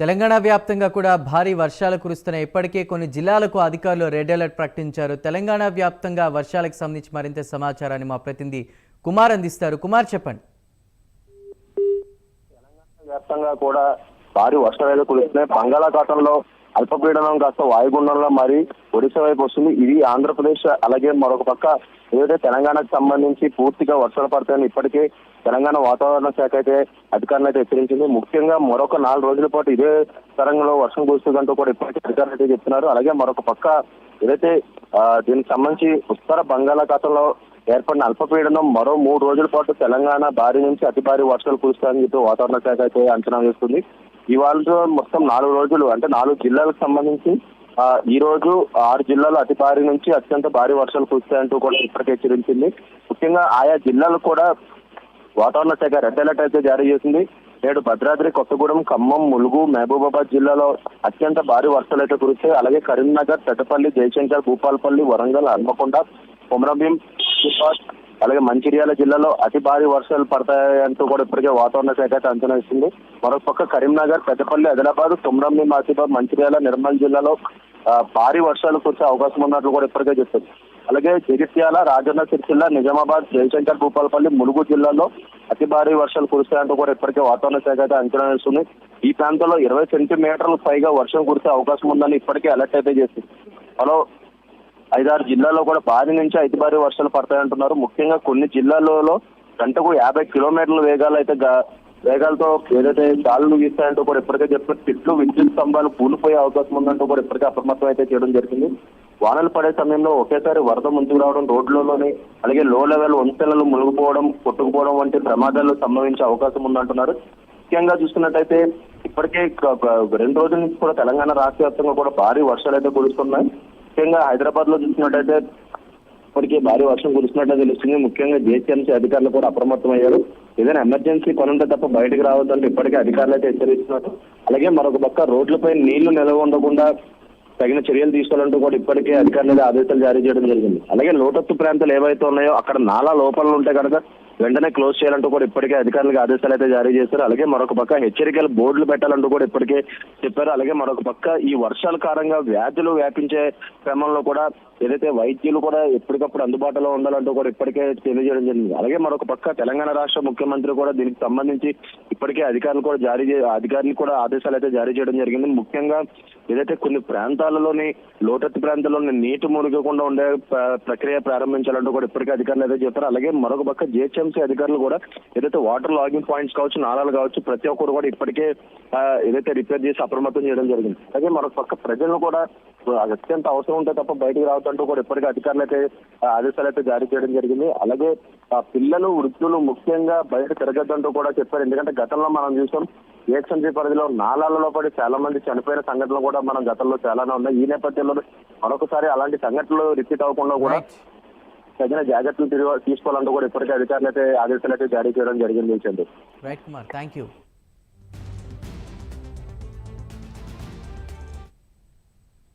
తెలంగాణ వ్యాప్తంగా కూడా భారీ వర్షాలు కురుస్తున్నాయి. ఇప్పటికే కొన్ని జిల్లాలకు అధికారులు రెడ్ అలర్ట్ ప్రకటించారు. తెలంగాణ వ్యాప్తంగా వర్షాలకు సంబంధించి మరింత సమాచారాన్ని మా ప్రతినిధి కుమార్ అందిస్తారు. కుమార్ చెప్పండి. తెలంగాణ వ్యాప్తంగా కూడా భారీ వర్షాలు కురుస్తున్నాయి. బంగాళాఖాతంలో అల్పపీడనం కాస్త వాయుగుండంలో మరి ఒడిశా వైపు వస్తుంది. ఇది ఆంధ్రప్రదేశ్ అలాగే మరొక పక్క ఏదైతే తెలంగాణకు సంబంధించి పూర్తిగా వర్షాలు పడతాయని ఇప్పటికే తెలంగాణ వాతావరణ శాఖ అయితే అధికారులు అయితే హెచ్చరించింది. ముఖ్యంగా మరొక నాలుగు రోజుల పాటు ఇదే తరంగంలో వర్షం కురుస్తుందంటూ కూడా ఇప్పటికే అధికారులు అయితే చెప్తున్నారు. అలాగే మరొక పక్క ఏదైతే దీనికి సంబంధించి ఉత్తర బంగాళాఖాతంలో ఏర్పడిన అల్పపీడనం మరో మూడు రోజుల పాటు తెలంగాణ భారీ నుంచి అతి భారీ వర్షాలు కురుస్తాయని చెప్పి వాతావరణ శాఖ అయితే అంచనా వేస్తుంది. ఇవాళ మొత్తం నాలుగు రోజులు అంటే నాలుగు జిల్లాలకు సంబంధించి ఈ రోజు ఆరు జిల్లాలు అతి భారీ నుంచి అత్యంత భారీ వర్షాలు కురుస్తాయంటూ కూడా ఇప్పటికే హెచ్చరించింది. ముఖ్యంగా ఆయా జిల్లాలకు కూడా వాతావరణ శాఖ రెడ్ అలర్ట్ అయితే జారీ చేసింది. నేడు భద్రాద్రి కొత్తగూడెం ఖమ్మం ములుగు మహబూబాబాద్ జిల్లాలో అత్యంత భారీ వర్షాలు అయితే కురుస్తాయి. అలాగే కరీంనగర్ పెద్దపల్లి జయశంకర్ భూపాలపల్లి వరంగల్ హన్మకొండ కొమరంభీం అలాగే మంచిర్యాల జిల్లాలో అతి భారీ వర్షాలు పడతాయంటూ కూడా ఇప్పటికే వాతావరణ శాఖ అయితే అంచనా ఇస్తుంది మరొక పక్క కరీంనగర్ పెద్దపల్లి ఆదిలాబాద్ తుమ్రంని మాసిబాద్ మంచిర్యాల నిర్మల్ జిల్లాలో భారీ వర్షాలు కురిసే అవకాశం ఉన్నట్లు కూడా ఇప్పటికే చెప్తుంది అలాగే జగిత్యాల రాజన్న సిరిసిల్ల నిజామాబాద్ జయశంకర్ భూపాలపల్లి ములుగు జిల్లాలో అతి భారీ వర్షాలు కురుస్తాయంటూ కూడా ఇప్పటికే వాతావరణ శాఖ అయితే అంచనా వేస్తుంది. ఈ ప్రాంతంలో ఇరవై సెంటీమీటర్లకు పైగా వర్షం కురిసే అవకాశం ఉందని ఇప్పటికే అలర్ట్ అయితే చేస్తుంది హలో ఐదారు జిల్లాల్లో కూడా భారీ నుంచి అతి భారీ వర్షాలు పడతాయంటున్నారు. ముఖ్యంగా కొన్ని జిల్లాలలో గంటకు యాభై కిలోమీటర్ల వేగాలు అయితే వేగాలతో ఏదైతే గాలులు వీస్తాయంటూ కూడా ఇప్పటికే చెప్తున్నారు చెట్లు విద్యుత్ స్తంభాలు కూలిపోయే అవకాశం ఉందంటూ కూడా ఇప్పటికే అప్రమత్తం అయితే చేయడం జరిగింది. వానలు పడే సమయంలో ఒకేసారి వరద ముందుకు రావడం రోడ్లలోని అలాగే లో లెవెల్ వంతెనలు మునిగిపోవడం కొట్టుకుపోవడం వంటి ప్రమాదాలు సంభవించే అవకాశం ఉందంటున్నారు. ముఖ్యంగా చూసుకున్నట్టయితే ఇప్పటికే రెండు రోజుల నుంచి కూడా తెలంగాణ రాష్ట్ర వ్యాప్తంగా కూడా భారీ వర్షాలు అయితే కురుస్తున్నాయి. ముఖ్యంగా హైదరాబాద్లో చూసినట్టయితే ఇప్పటికే భారీ వర్షం కురుస్తున్నట్టు తెలుస్తుంది. ముఖ్యంగా జేసీఎంసీ అధికారులు కూడా అప్రమత్తం అయ్యారు ఏదైనా ఎమర్జెన్సీ కొనుంటే తప్ప బయటకు రావద్దంటే ఇప్పటికే అధికారులు అయితే హెచ్చరిస్తున్నారు. అలాగే మరొక పక్క రోడ్లపై నీళ్ళు నిలవ ఉండకుండా తగిన చర్యలు తీసుకోవాలంటూ కూడా ఇప్పటికే అధికారులు ఆదేశాలు జారీ చేయడం జరిగింది. అలాగే లోటత్తు ప్రాంతాలు ఏవైతే ఉన్నాయో అక్కడ నాలా లోపాలు ఉంటే కనుక వెంటనే క్లోజ్ చేయాలంటూ కూడా ఇప్పటికే అధికారులకు ఆదేశాలు అయితే జారీ చేశారు. అలాగే మరొక పక్క హెచ్చరికల బోర్డులు పెట్టాలంటూ కూడా ఇప్పటికే చెప్పారు. అలాగే మరొక పక్క ఈ వర్షాల కారణంగా వ్యాధులు వ్యాపించే క్రమంలో కూడా ఏదైతే వైద్యులు కూడా ఎప్పటికప్పుడు అందుబాటులో ఉండాలంటూ కూడా ఇప్పటికే తెలియజేయడం జరిగింది. అలాగే మరొక పక్క తెలంగాణ రాష్ట్ర ముఖ్యమంత్రి కూడా దీనికి సంబంధించి ఇప్పటికే అధికారులు కూడా జారీ అధికారులు కూడా ఆదేశాలు అయితే జారీ చేయడం జరిగింది. ముఖ్యంగా ఏదైతే కొన్ని ప్రాంతాలు ప్రాంతాలలోని లోతట్టు ప్రాంతాల్లోని నీటి మునిగకుండా ఉండే ప్రక్రియ ప్రారంభించాలంటూ కూడా ఇప్పటికే అధికారులు అయితే చెప్పారు అలాగే మరొక పక్క జిహెచ్ఎంసీ అధికారులు కూడా ఏదైతే వాటర్ లాగింగ్ పాయింట్స్ కావచ్చు నాళాలు కావచ్చు ప్రతి ఒక్కరు కూడా ఇప్పటికే ఏదైతే రిపేర్ చేసి అప్రమత్తం చేయడం జరిగింది. అలాగే మరొక పక్క ప్రజలను కూడా అత్యంత అవసరం ఉంటే తప్ప బయటకు రావద్దంటూ కూడా ఇప్పటికే అధికారులు అయితే ఆదేశాలు అయితే జారీ చేయడం జరిగింది. అలాగే ఆ పిల్లలు వృద్ధులు ముఖ్యంగా బయట తిరగద్దంటూ కూడా చెప్పారు. ఎందుకంటే గతంలో మనం చూసాం ఏఎక్స్ఎంసీ పరిధిలో నాలాలలో పడి చాలా మంది చనిపోయిన సంఘటనలు కూడా మనం గతంలో చాలానే ఉన్నాయి. ఈ నేపథ్యంలో మరొకసారి అలాంటి సంఘటనలు రిపీట్ అవ్వకుండా కూడా తగిన జాగ్రత్తలు తీసుకోవాలంటూ కూడా ఇప్పటికే అధికారులు అయితే ఆదేశాలు అయితే జారీ చేయడం జరిగింది రైట్ కుమార్ థ్యాంక్ యూ